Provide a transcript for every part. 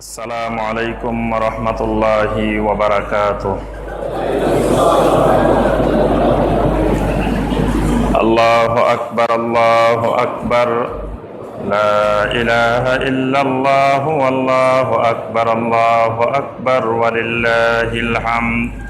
আসসালামু আলাইকুম রহমতুল্লাহি ওবরাকাত আল্লাহ আকবর আল্লাহ আকবর। ইলাহ ইল্লাল্লাহু, আল্লাহু আকবর আল্লাহু আকবর, ওয়ালিল্লাহিল হামদ।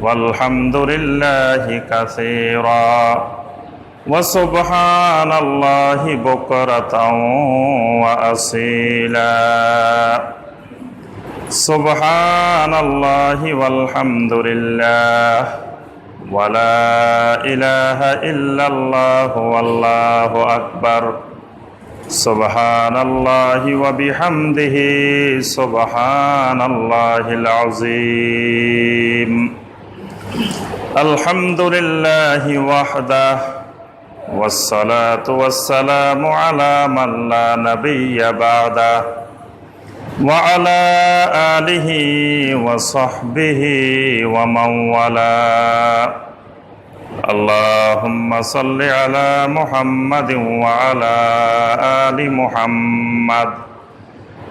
والحمد لله كثيرا وسبحان الله بكرة وأصيلا سبحان الله والحمد لله ولا إله إلا الله والله أكبر سبحان الله وبحمده سبحان الله العظيم الحمد لله وحده والصلاة والسلام على من لا نبي بعده وعلى آله وصحبه ومن والاه. اللهم صل على محمد وعلى آل محمد.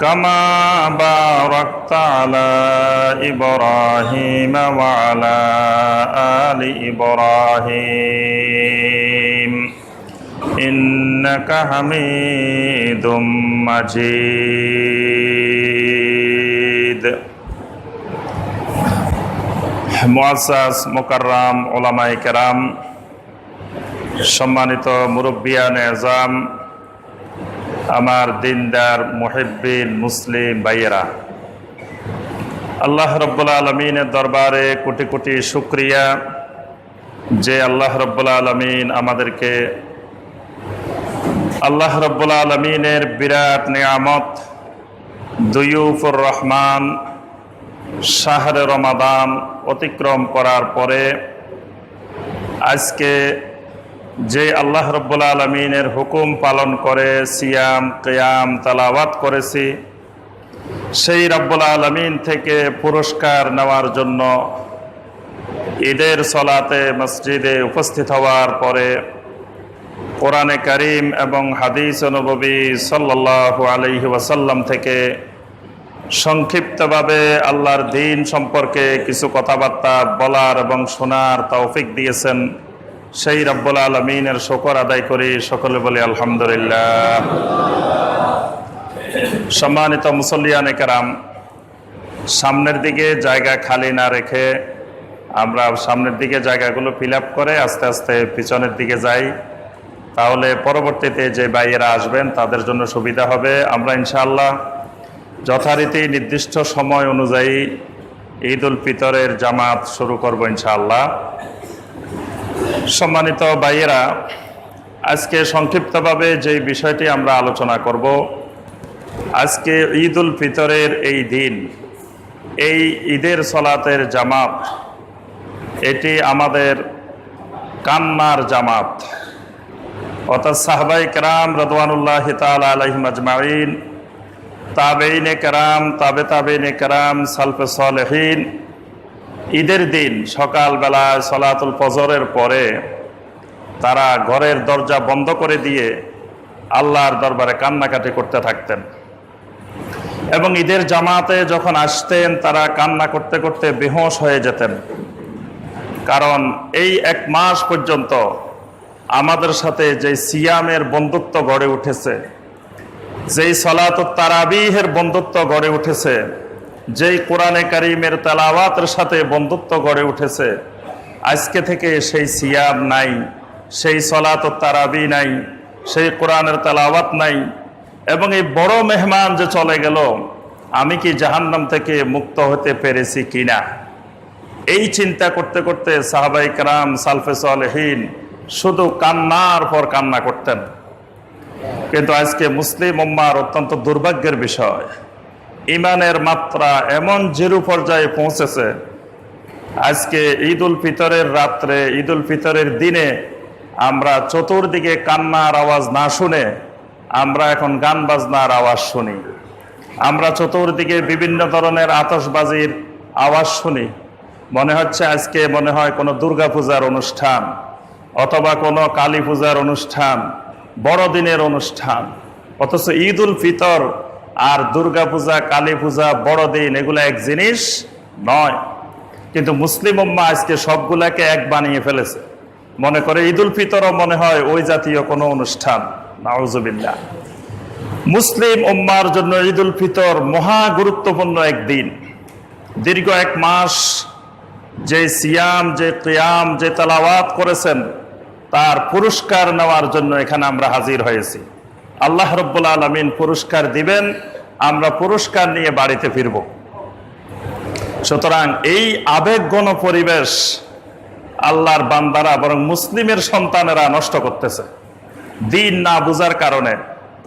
كما باركت على إبراهيم وعلى آل إبراهيم إنك حميد مجيد মুআসাস মোকাররাম ওলামাই কেরাম সম্মানিত মুরব্বিয়ান এজাম আমার দিনদার, মুহিব্বিন, মুসলিম ভাইয়েরা। আল্লাহ রব্বুল আলমিনের দরবারে কোটি কোটি শুক্রিয়া যে আল্লাহ রব্বুল আলমিন আমাদেরকে আল্লাহ রব্বুল আলমিনের বিরাট নিয়ামত, দুয়ুফুর রহমান, শাহরে রমাদান অতিক্রম করার পরে আজকে যে আল্লাহ রব্বুল আলমিনের হুকুম পালন করে, সিয়াম, কেয়াম, তালাওয়াত করেছি, সেই রব্বুল আলমিন থেকে পুরস্কার নেওয়ার জন্য ঈদের সলাতে মসজিদে উপস্থিত হওয়ার পরে কোরআনে করিম এবং হাদিস নবী সাল্লাহ আলহি ওয়াসাল্লাম থেকে সংক্ষিপ্তভাবে আল্লাহর দিন সম্পর্কে কিছু কথাবার্তা বলার এবং শোনার তৌফিক দিয়েছেন। সেই রব্বুল আলমিনের শকর আদায় করি, সকলে বলি আলহামদুলিল্লাহ। সম্মানিত মুসল্লিয়ানে কারাম, সামনের দিকে জায়গা খালি না রেখে আমরা সামনের দিকে জায়গাগুলো ফিল করে আস্তে আস্তে পিছনের দিকে যাই। তাহলে পরবর্তীতে যে বাইয়েরা আসবেন, তাদের জন্য সুবিধা হবে। আমরা ইনশাআল্লাহ যথারীতি নির্দিষ্ট সময় অনুযায়ী ঈদ উল ফিতরের জামাত শুরু করব ইনশাআল্লাহ। সম্মানিত ভাইয়েরা, আজকে সংক্ষিপ্তভাবে যে বিষয়টি আমরা আলোচনা করব, আজকে ঈদ উল ফিতরের এই দিন, এই ঈদের সলাতের জামাত, এটি আমাদের কান্নার জামাত। অর্থাৎ সাহবাই কেরাম রদওয়ানুল্লাহ তাল আলহিম আজমাইন তাবেইনে কেরাম, তাবে তাবেইনে কেরাম, সালফে সালেহীন ঈদের দিন সকালবেলায় সলাতুল ফজরের পরে তারা ঘরের দরজা বন্ধ করে দিয়ে আল্লাহর দরবারে কান্নাকাটি করতে থাকতেন। এবং ঈদের জামাতে যখন আসতেন, তারা কান্না করতে করতে বেহোশ হয়ে যেতেন। কারণ এই এক মাস পর্যন্ত আমাদের সাথে যে সিয়ামের বন্ধুত্ব গড়ে উঠেছে, যেই সলাত তারাবিহের বন্ধুত্ব গড়ে উঠেছে যেই কোরআনে কারিমের তেলাওয়াতের সাথে বন্ধুত্ব গড়ে উঠেছে, আজকে থেকে সেই সিয়াম নাই, সেই সলাত তারাবি নাই, সেই কোরআনের তালাওয়াত নাই, এবং এই বড় মেহমান যে চলে গেল, আমি কি জাহান্নাম থেকে মুক্ত হতে পেরেছি কিনা? এই চিন্তা করতে করতে সাহাবাই কারাম সালফে সালেহীন শুধু কান্নার পর কান্না করতেন। কিন্তু আজকে মুসলিম উম্মার অত্যন্ত দুর্ভাগ্যের বিষয়। ইমানের মাত্রা এমন জিরু পর্যায়ে পৌঁছেছে। আজকে ঈদ উল ফিতরের রাত্রে ঈদ উল ফিতরের দিনে আমরা চতুর্দিকে কান্নার আওয়াজ না শুনে আমরা এখন গান বাজনার আওয়াজ শুনি। আমরা চতুর্দিকে বিভিন্ন ধরনের আতশবাজির আওয়াজ শুনি। মনে হচ্ছে আজকে মনে হয় কোনো দুর্গা পূজার অনুষ্ঠান অথবা কোনো কালী পূজার অনুষ্ঠান, বড়দিনের অনুষ্ঠান। অথচ ঈদ উল ফিতর আর দুর্গা পূজা, কালী পূজা, বড়দিন, এগুলো এক জিনিস নয়। কিন্তু মুসলিম উম্মা আজকে সবগুলাকে এক বানিয়ে ফেলেছে। মনে করে ঈদ উল ফিতরও মনে হয় ওই জাতীয় কোনো অনুষ্ঠান। নাউজুবিল্লাহ। মুসলিম উম্মার জন্য ঈদ উল ফিতর মহা গুরুত্বপূর্ণ একদিন দীর্ঘ এক মাস যে সিয়াম, যে কিয়াম, যে তালাওয়াত করেছেন, তার পুরস্কার নেওয়ার জন্য এখানে আমরা হাজির হয়েছি। আল্লাহ রব্বুল আলমিন পুরস্কার দিবেন, আমরা পুরস্কার নিয়ে বাড়িতে ফিরব। সুতরাং এই আবেগগণ পরিবেশ আল্লাহর বান্দারা বরং মুসলিমের সন্তানেরা নষ্ট করতেছে। দিন না বুঝার কারণে,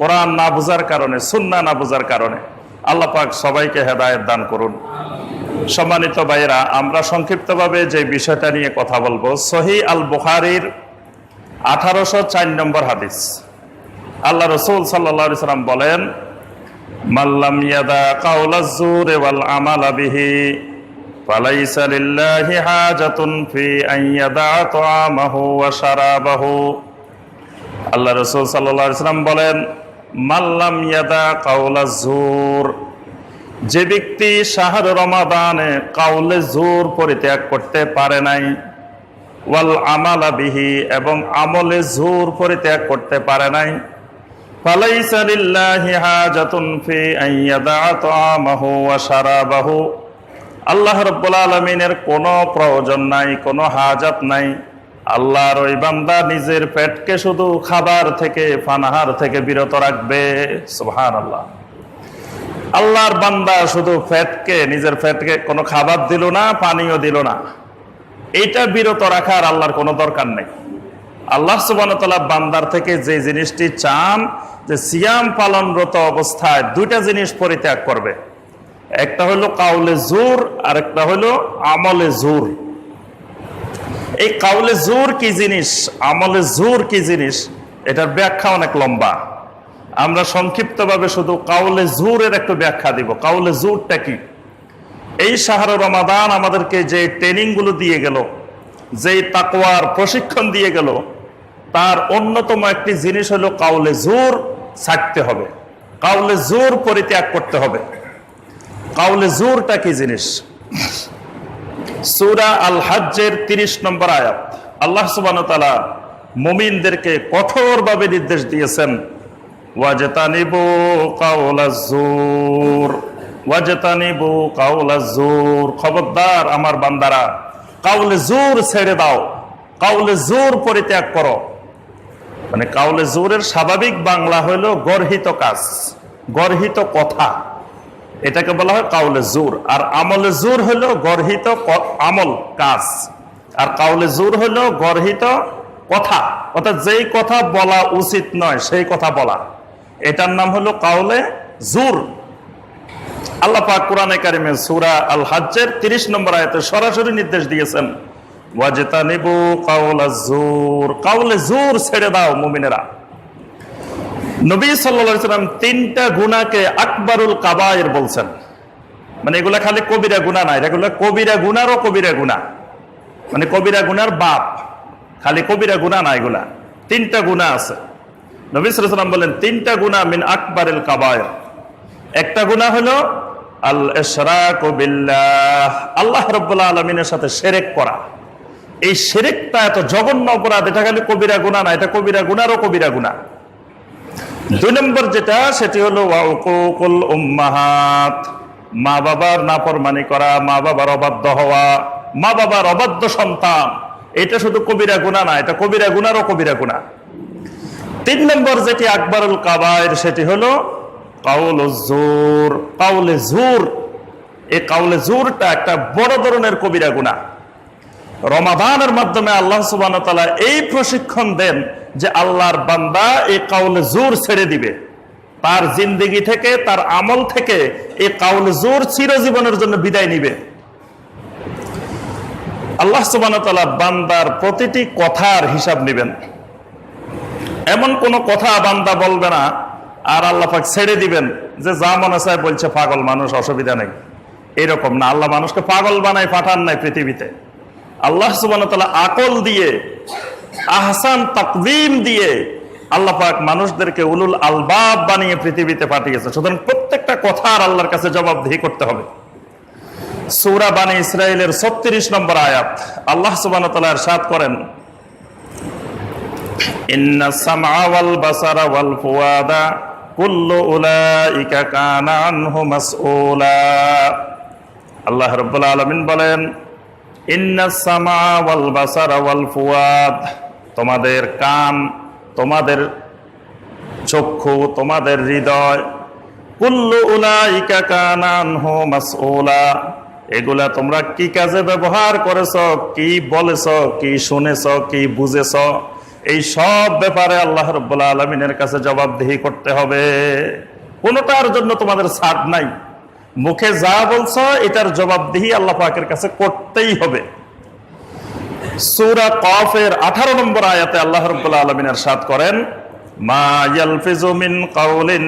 কোরআন না বুঝার কারণে, সুন্না না বুঝার কারণে আল্লাহ পাক সবাইকে হেদায়ত দান করুন। সম্মানিত ভাইয়েরা, আমরা সংক্ষিপ্তভাবে যে বিষয়টা নিয়ে কথা বলব, সহি আল বুখারির আঠারোশো চার নম্বর হাদিস। আল্লাহ রসুল সাল্লা সাল্লাম বলেন মাল্লাম ইয়াদা ফি আল্লাহ রসুল বলেন মাল্লাম ইয়াদা যে ব্যক্তি শাহর রমাদানে কাউলে জোর পরিত্যাগ করতে পারে নাই, ওয়াল আমালা বিহি, এবং আমলে জোর পরিত্যাগ করতে পারে নাই লিল্লাহি হাজাতুন ফি আন ইয়াদা তাআমাহু ওয়া শারাবাহু। আল্লাহ রাব্বুল আলামিনের কোনো প্রয়োজন নাই, কোনো হাজাত নাই। আল্লাহর ওই বান্দা নিজের পেটকে শুধু খাবার থেকে ফানাহার থেকে বিরত রাখবে। সুবহানাল্লাহ। আল্লাহর বান্দা শুধু ফ্যাটকে নিজের ফ্যাটকে কোনো খাবার দিল না, পানিও দিল না। এইটা বিরত রাখার আল্লাহর কোনো দরকার নেই। আল্লাহ সুবানতলা বান্দার থেকে যে জিনিসটি চান যে সিয়াম পালনরত অবস্থায় দুইটা জিনিস পরিত্যাগ করবে। একটা হলো কাউলে জোর আর একটা হলো আমলে জোর। এই কাউলে জোর কি জিনিস, আমলে জোর কি জিনিস, এটার ব্যাখ্যা অনেক লম্বা। আমরা সংক্ষিপ্তভাবে শুধু কাউলে জোরের একটু ব্যাখ্যা দিব। কাউলে জোরটা কি? এই শাহর রমাদান আমাদেরকে যে ট্রেনিংগুলো দিয়ে গেল, যেই তাকওয়ার প্রশিক্ষণ দিয়ে গেল তার অন্যতম একটি জিনিস হলো কাউলে জোর ছাড়তে হবে। কাউলে জোর পরিত্যাগ করতে হবে। কাউলে জোরটা কি জিনিস? সুরা আল হাজ্জের তিরিশ নম্বর আয়াত। আল্লাহ সুবান তালা মুমিনদেরকে কঠোরভাবে নির্দেশ দিয়েছেন, ওয়াজতানিবু কাউলাজুর খবরদার আমার বান্দারা, কাউলে জোর ছেড়ে দাও, কাউলে জোর পরিত্যাগ করো। মানে কাউলে জোরের স্বাভাবিক বাংলা হইল গর্হিত কাজ, গর্হিত কথা। এটাকে বলা হয় কাউলে জোর। আর আমলে জোর হলো গর্হিত আমল কাজ। আর কাউলে জোর হলো গর্হিত কথা। অর্থাৎ যেই কথা বলা উচিত নয়, সেই কথা বলা। এটার নাম হলো কাউলে জোর। আল্লাহ পাক কোরআনে কারিমে সূরা আল হাজ্জের 30 নম্বর আয়তে সরাসরি নির্দেশ দিয়েছেন কাউলাজ জুর জুর ছেড়ে তিনটা আকবারুল কাবায়ের বলছেন। মানে এগুলা খালি কবিরা কবিরা গুনারও কবিরা মানে কবিরা বাপ, খালি কবিরা গুনাহ না এগুলা। তিনটা গুনাহ আছে। নবী বলেন, তিনটা গুনাহ মিন আকবারিল একটা গুনাহ হলো আল্লাহ রাব্বুল আলামিনের সাথে শিরক করা। এই শিরকটা এত জঘন্য অপরাধ, এটা খালি কবিরা গুনাহ না, এটা কবিরা গুনারও কবিরা গুনাহ দুই নম্বর যেটা, সেটি হলো মা বাবার নাফরমানি করা, মা বাবার অবাধ্য হওয়া, মা বাবার অবাধ্য সন্তান। এটা শুধু কবিরা গুণা না, এটা কবিরা গুনারও কবিরা গুণা। তিন নম্বর যেটি আকবরুল কাবায়ের, সেটি হলো কাউল জোর। কাউলে জোর, এই কাউলে জোরটা একটা বড় ধরনের কবিরা গুণা। রমাদানের মাধ্যমে আল্লাহ সুবান এই প্রশিক্ষণ দেন যে আল্লাহর বান্দা এই কাউলে জোর ছেড়ে দিবে। তার জিন্দিগি থেকে, তার আমল থেকে এই কাউল জোর চিরজীবনের জন্য বিদায় নিবে। আল্লাহ সুবান বান্দার প্রতিটি কথার হিসাব নেবেন। এমন কোন কথা বান্দা বলবে না, আর আল্লাহ পাক ছেড়ে দিবেন যে যা মনে চায় বলছে, পাগল মানুষ, অসুবিধা নেই। এরকম না, আল্লাহ মানুষকে পাগল বানায়, পাঠান নাই পৃথিবীতে। আল্লাহ সুবান আকল দিয়ে, আহসান, তাকদিম দিয়ে আল্লাহ পাক মানুষদেরকে উলুল আলবাব বানিয়ে পৃথিবীতে পাঠিয়েছে। সুতরাং প্রত্যেকটা কথার আল্লাহর কাছে জবাবদিহি করতে হবে। সৌরা বানী ইসরায়েলের ছত্রিশ নম্বর আয়াত। আল্লাহ সুবান সাত করেন আল্লাহ রাব্বুল আলামিন বলেন তোমাদের কান, তোমাদের চক্ষু, তোমাদের হৃদয়, কুল্লু উলাইকা কানা আনহু মাসউলা। এগুলা তোমরা কি কাজে ব্যবহার করেছ, কি বলেছ, কি শুনেছ, কি বুঝেছ? এই সব ব্যাপারে আল্লাহ রব্বুল্লা আলমিনের কাছে জবাবদিহি করতে হবে। কোনোটার জন্য তোমাদের ছাড় নাই। মুখে যা বলছ, এটার জবাবদিহি আল্লাহ পাকের কাছে করতেই হবে। সুরা কফের আঠারো নম্বর আয়াতে আল্লাহ রব্বুল্লা আলমিনের সাদ করেন, মা ইয়ালফিজু মিন কাউলিন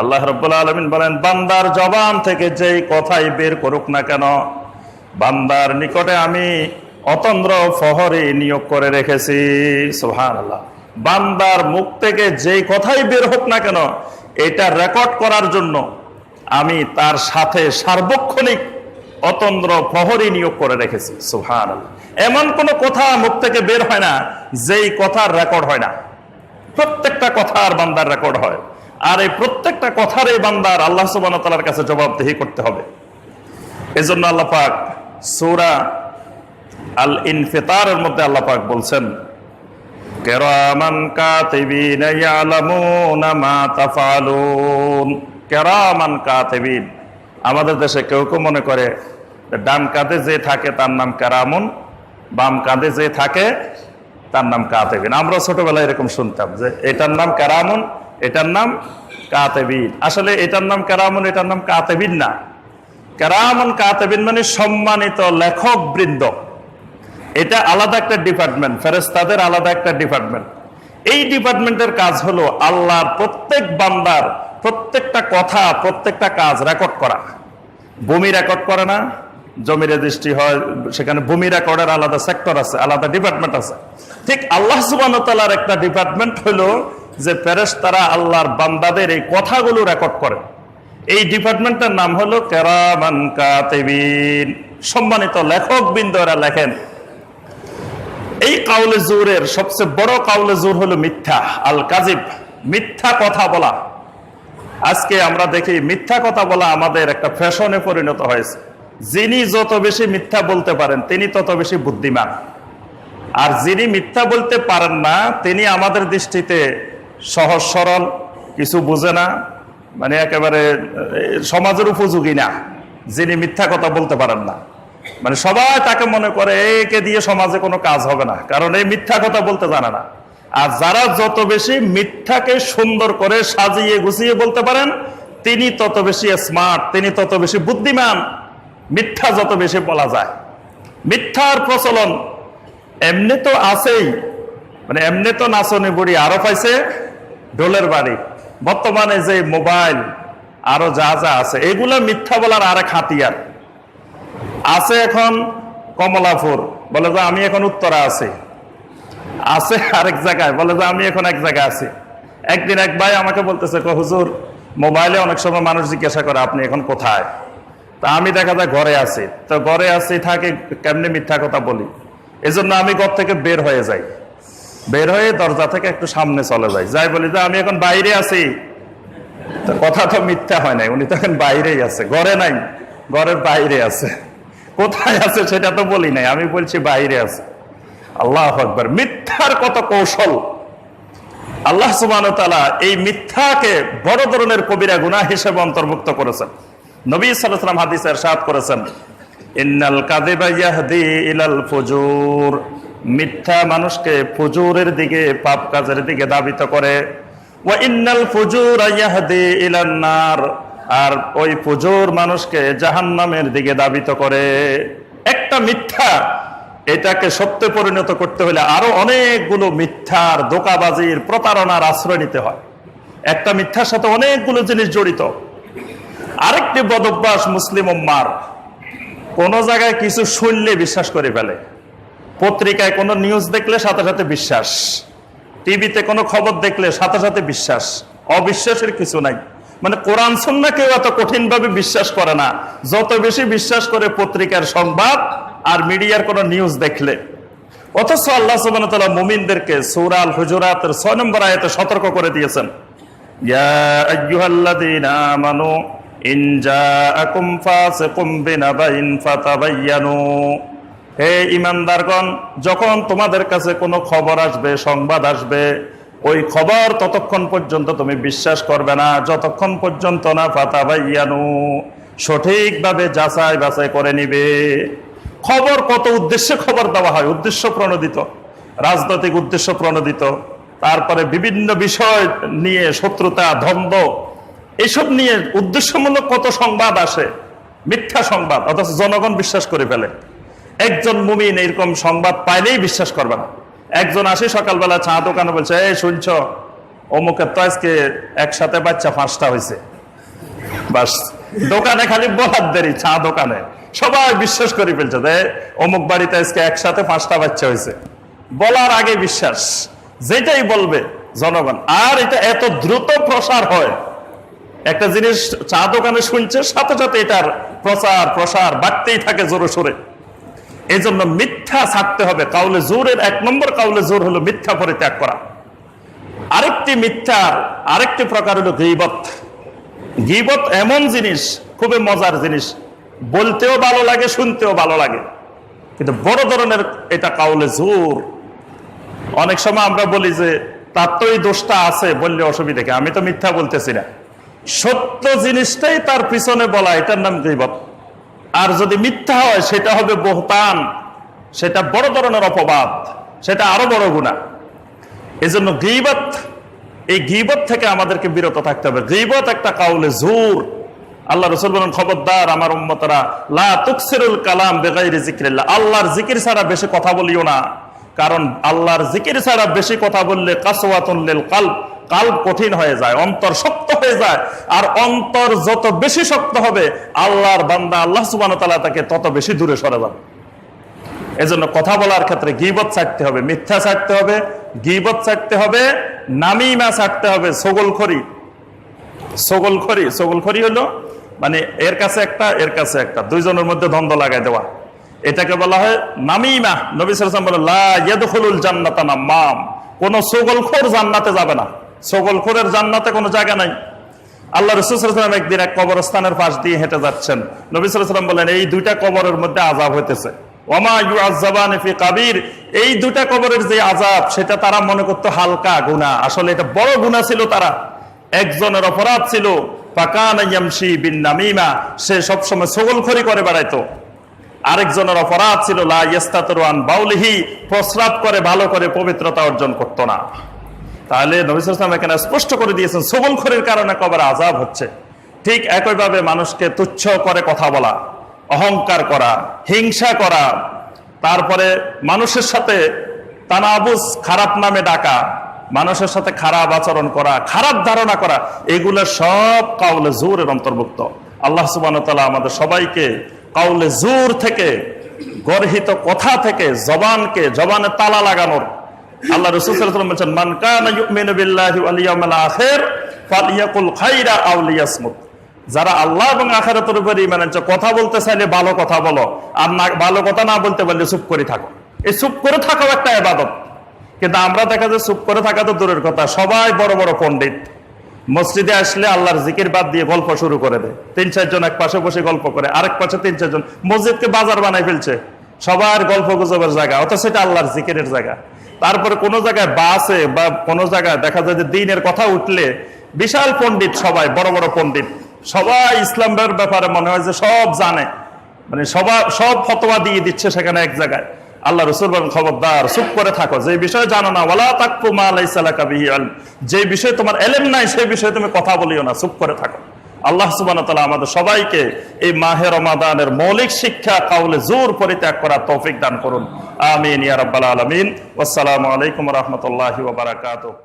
আল্লাহ রব্বুল আলমিন বলেন, বান্দার জবান থেকে যেই কথাই বের করুক না কেন, বান্দার নিকটে আমি অতন্দ্র ফহরে নিয়োগ করে রেখেছি। সোহান আল্লাহ বান্দার মুখ থেকে যেই কথাই বের হোক না কেন, এটা রেকর্ড করার জন্য আমি তার সাথে সার্বক্ষণিক অতন্দ্র প্রহরী নিয়োগ করে রেখেছি। সুহান এমন কোন কথা মুখ থেকে বের হয় না, যেই কথার রেকর্ড হয় না। প্রত্যেকটা কথার বান্দার রেকর্ড হয়। আর এই প্রত্যেকটা কথার এই বান্দার আল্লাহ সুবান তালার কাছে জবাবদেহি করতে হবে। এজন্য আল্লাহ পাক সৌরা আল ইনফিতারের মধ্যে আল্লাহ পাক বলছেন কেরামান কাতিবিন ইয়ালামুনা মা তাফালুন কাতিবিন আমাদের দেশে কেউ কেউ মনে করে ডান কাঁধে যে থাকে তার নাম কেরামুন, বাম কাঁধে যে থাকে তার নাম কাতেবিন। আমরা ছোটবেলায় এরকম শুনতাম যে এটার নাম কেরামুন, এটার নাম কাতেবিন। আসলে এটার নাম কেরামুন, এটার নাম কাতেবিন না। কেরামুন, কাতেবিন মানে সম্মানিত লেখক বৃন্দ। এটা আলাদা একটা ডিপার্টমেন্ট ফেরেস্তাদের আলাদা একটা ডিপার্টমেন্ট। এই ডিপার্টমেন্টের কাজ হলো আল্লাহর প্রত্যেক বান্দার প্রত্যেকটা কথা, প্রত্যেকটা কাজ রেকর্ড করা। ভূমি রেকর্ড করে না জমি রেজিস্ট্রি হয়, সেখানে ভূমি রেকর্ডের আলাদা সেক্টর আছে, আলাদা ডিপার্টমেন্ট আছে। ঠিক আল্লাহ সুবান তালার একটা ডিপার্টমেন্ট হলো যে প্যারেস তারা আল্লাহর বান্দাদের এই কথাগুলো রেকর্ড করে। এই ডিপার্টমেন্টের নাম হলো কেরামান কাতেবিন। সম্মানিত লেখক বিন্দুরা লেখেন এই কাউলে জোরের, সবচেয়ে বড় কাউলে জোর হলো মিথ্যা। আল কাজিব, মিথ্যা কথা বলা। আজকে আমরা দেখি মিথ্যা কথা বলা আমাদের একটা ফ্যাশনে পরিণত হয়েছে। যিনি যত বেশি মিথ্যা বলতে পারেন, তিনি তত বেশি বুদ্ধিমান। আর যিনি মিথ্যা বলতে পারেন না, তিনি আমাদের দৃষ্টিতে সহজ সরল, কিছু বুঝে না মানে একেবারে সমাজের উপযোগী না, যিনি মিথ্যা কথা বলতে পারেন না। মানে সবাই তাকে মনে করে, একে দিয়ে সমাজে কোনো কাজ হবে না। কারণ এই মিথ্যা কথা বলতে জানে না। আর যারা যত বেশি মিথ্যাকে সুন্দর করে সাজিয়ে গুছিয়ে বলতে পারেন, তিনি তত বেশি স্মার্ট তিনি তত বেশি বুদ্ধিমান। মিথ্যা যত বেশি বলা যায়। মিথ্যার প্রচলন এমনি তো আছেই। মানে এমনি তো নাচনি বুড়ি আরও পাইছে ঢোলের বাড়ি। বর্তমানে যে মোবাইল, আরও যা যা আছে, এগুলো মিথ্যা বলার আরেক হাতিয়ার। আছে এখন কমলাপুর। বলে যে আমি এখন উত্তরা আছি। আছে আরেক জায়গায়। বলে যে আমি এখন এক জায়গায় আছি। একদিন এক ভাই আমাকে বলতেছে, "কো হুজুর, মোবাইলে অনেক সময় মানুষ জিজ্ঞাসা করে, আপনি এখন কোথায়? তা আমি দেখা যায় ঘরে আছি। তো ঘরে আছি, থাকে, কেমনি মিথ্যা কথা বলি? এজন্য আমি ঘর থেকে বের হয়ে যাই। বের হয়ে দরজা থেকে একটু সামনে চলে যাই। যাই বলি যে, আমি এখন বাইরে আছি। কথা তো মিথ্যা হয় নাই। উনি তো এখন বাইরেই আছে। ঘরে নাই। ঘরের বাইরে আছে। কোথায় আছে সেটা তো বলি নাই, আমি বলছি বাইরে আছে। আল্লাহ আকবর, মিথ্যার কত কৌশল। আল্লাহ সুবান এই মিথ্যাকে বড় ধরনের কবিরা গুনাহ হিসেবে অন্তর্ভুক্ত করেছেন। নবী সাল্লাম হাদিস এরশাদ করেছেন, ইন্নাল কাদিবা ইয়াহদি ইলাল ফুজুর মিথ্যা মানুষকে ফুজুরের দিকে, পাপ কাজের দিকে দাবিত করে। ওয়া ইন্নাল ফুজুর ইয়াহদি ইলান নার আর ওই পুজোর মানুষকে জাহান্নামের দিকে দাবিত করে। একটা মিথ্যা, এটাকে সত্যে পরিণত করতে হলে আরও অনেকগুলো মিথ্যার দোকাবাজির প্রতারণার আশ্রয় নিতে হয়। একটা মিথ্যার সাথে অনেকগুলো জিনিস জড়িত। আরেকটি বদভ্যাস মুসলিম উম্মার কোন জায়গায় কিছু শুনলে বিশ্বাস করে ফেলে। পত্রিকায় কোনো নিউজ দেখলে সাথে সাথে বিশ্বাস। টিভিতে কোনো খবর দেখলে সাথে সাথে বিশ্বাস। অবিশ্বাসের কিছু নাই। মানে কোরআন সন্না কেউ এত কঠিন ভাবে বিশ্বাস করে না। যত বেশি বিশ্বাস করে পত্রিকার সংবাদ আর মিডিয়ার কোনো নিউজ দেখলে। অথচ আল্লাহ তালা মুমিনদেরকে সৌরাল হুজুরাতের ছয় নম্বর আয়তে সতর্ক করে দিয়েছেন। হে ইমানদারগণ যখন তোমাদের কাছে কোনো খবর আসবে, সংবাদ আসবে ওই খবর ততক্ষণ পর্যন্ত তুমি বিশ্বাস করবে না, যতক্ষণ পর্যন্ত না ফাতাবাইয়ানু সঠিকভাবে যাচাই বাছাই করে নিবে। খবর কত উদ্দেশ্যে খবর দেওয়া হয়? উদ্দেশ্য প্রণোদিত, রাজনৈতিক উদ্দেশ্য প্রণোদিত, তারপরে বিভিন্ন বিষয় নিয়ে শত্রুতা, দ্বন্দ্ব, এসব নিয়ে উদ্দেশ্যমূলক কত সংবাদ আসে? মিথ্যা সংবাদ, অথচ জনগণ বিশ্বাস করে ফেলে। একজন মুমিন এরকম সংবাদ পাইলেই বিশ্বাস করবে না। একজন আসে সকালবেলা চা দোকানে বলছে, এই শুনছ, অমুকের তো আজকে একসাথে বাচ্চা পাঁচটা হয়েছে। বাস, দোকানে খালি বলার দেরি, চা দোকানে। সবাই বিশ্বাস করে ফেলছে যে অমুক বাড়িতে আজকে একসাথে পাঁচটা বাচ্চা হয়েছে। বলার আগে বিশ্বাস, যেটাই বলবে জনগণ। আর এটা এত দ্রুত প্রসার হয়। একটা জিনিস চা দোকানে শুনছে, সাথে সাথে এটার প্রচার, প্রসার বাড়তেই থাকে জোরে সোরে। এই জন্য মিথ্যা ছাড়তে হবে। কাউলে জোরের এক নম্বর, কাউলে জোর হলো মিথ্যা পরিত্যাগ করা। আরেকটি মিথ্যার আরেকটি প্রকার হলো গিবত। গিবত এমন জিনিস, খুবই মজার জিনিস। বলতেও ভালো লাগে, শুনতেও ভালো লাগে। কিন্তু বড় ধরনের এটা কাউলে জোর। অনেক সময় আমরা বলি যে, তার তো এই দোষটা আছে বললে অসুবিধা কি? আমি তো মিথ্যা বলতেছি না। সত্য জিনিসটাই তার পিছনে বলা, এটার নাম গিবত। আর যদি মিথ্যা হয়, সেটা হবে বহতান। সেটা বড় ধরনের অপবাদ। সেটা আরও বড় গুণা এই জন্য গিবত, এই গিবত থেকে আমাদেরকে বিরত থাকতে হবে। গিবত একটা কাউলে জোর। আল্লাহ রসুল বলেন, খবরদার আমার উম্মতরা, লা তুকসিরুল কালাম বেগাইরি জিক্রিল্লাহ আল্লাহর জিকির ছাড়া বেশি কথা বলিও না। কারণ আল্লাহর জিকির ছাড়া বেশি কথা বললে কাসওয়াতুন লিল কাল্প কঠিন হয়ে যায়, অন্তর শক্ত হয়ে যায়। আর অন্তর যত বেশি শক্ত হবে, আল্লাহর বান্দা, আল্লাহ সুবান তালা তাকে তত বেশি দূরে সরে যাবে। এজন্য কথা বলার ক্ষেত্রে গিবত ছাড়তে হবে, মিথ্যা ছাড়তে হবে, গিবত ছাড়তে হবে, নামিমা ছাড়তে হবে, সগলখড়ি। সগলখড়ি সগলখড়ি হলো মানে এর কাছে একটা, এর কাছে একটা, দুইজনের মধ্যে দ্বন্দ্ব লাগাই দেওয়া। এটাকে বলা হয় নামিমা। নবী সালাম বলে লাদুল জান্নাতা নাম্মাম। কোন সগলখোর জান্নাতে যাবে না। সগলখোরের জান্নাতে কোনো জায়গা নাই। আল্লাহ রসুলাম একদিন এক কবরস্থানের পাশ দিয়ে হেঁটে যাচ্ছেন। নবী বলেন, এই দুইটা কবরের মধ্যে আজাব হইতেছে। ওমা ইউ আজাবান কাবির। এই দুটা কবরের যে আজাব সেটা তারা মনে করতো হালকা গুণা আসলে এটা বড় গুণা ছিল তারা। একজনের অপরাধ ছিল। পাকানি বিন নামিমা। সে সবসময় সগলখড়ি করে বেড়াইতো। আরেকজনের অপরাধ ছিল, লা ইস্তাতরান বাউলিহি। প্রস্রাব করে, ভালো করে পবিত্রতা অর্জন করত না। তাহলে নবিসাম এখানে স্পষ্ট করে দিয়েছেন সবলখরের কারণে কবার আজাব হচ্ছে। ঠিক একইভাবে মানুষকে তুচ্ছ করে কথা বলা, অহংকার করা, হিংসা করা, তারপরে মানুষের সাথে তানাবুজ, খারাপ নামে ডাকা, মানুষের সাথে খারাপ আচরণ করা, খারাপ ধারণা করা, এগুলো সব কাউলে জোরের অন্তর্ভুক্ত। আল্লাহ সুবান তালা আমাদের সবাইকে কাউলে জোর থেকে, গর্হিত কথা থেকে, জবানকে, জবানে তালা লাগানোর আল্লাহ রসুল বলছেন যারা আল্লাহ এবং আখিরাতের উপর ঈমান আনছে, কথা বলতে চাইলে ভালো কথা বলো, আর না, ভালো কথা না বলতে পারলে চুপ করে থাকো। এই চুপ করে থাকাও একটা ইবাদত। কিন্তু আমরা দেখা যায় চুপ করে থাকা তো দূরের কথা, সবাই বড় বড় পণ্ডিত। মসজিদে আসলে আল্লাহর জিকির বাদ দিয়ে গল্প শুরু করে দেয়। তিন চারজন এক পাশে বসে গল্প করে, আরেক পাশে তিন চারজন মসজিদকে বাজার বানাই ফেলছে। সবার গল্প গুজবের জায়গা, অথচ এটা আল্লাহর জিকিরের জায়গা। তারপরে কোনো জায়গায় বাসে বা কোনো জায়গায় দেখা যায় যে দিনের কথা উঠলে বিশাল পণ্ডিত সবাই, বড় বড় পণ্ডিত, সবাই ইসলামের ব্যাপারে মনে হয় যে সব জানে। মানে সবা, সব ফতোয়া দিয়ে দিচ্ছে সেখানে এক জায়গায়। আল্লাহ রসুল খবরদার, চুপ করে থাকো। যে বিষয়ে জানো না, ওয়ালা তাকফু মা যে বিষয়ে তোমার এলেম নাই সেই বিষয়ে তুমি কথা বলিও না, চুপ করে থাকো। আল্লাহ সুবান আমাদের সবাইকে এই মাহে রমাদানের মৌলিক শিক্ষা কাউলে জোর পরিত্যাগ করার তৌফিক দান করুন। আমিন ইয়ারব্বাল আলমিন। আসসালামু আলাইকুম রহমতুল্লাহ বারাকাতুহু।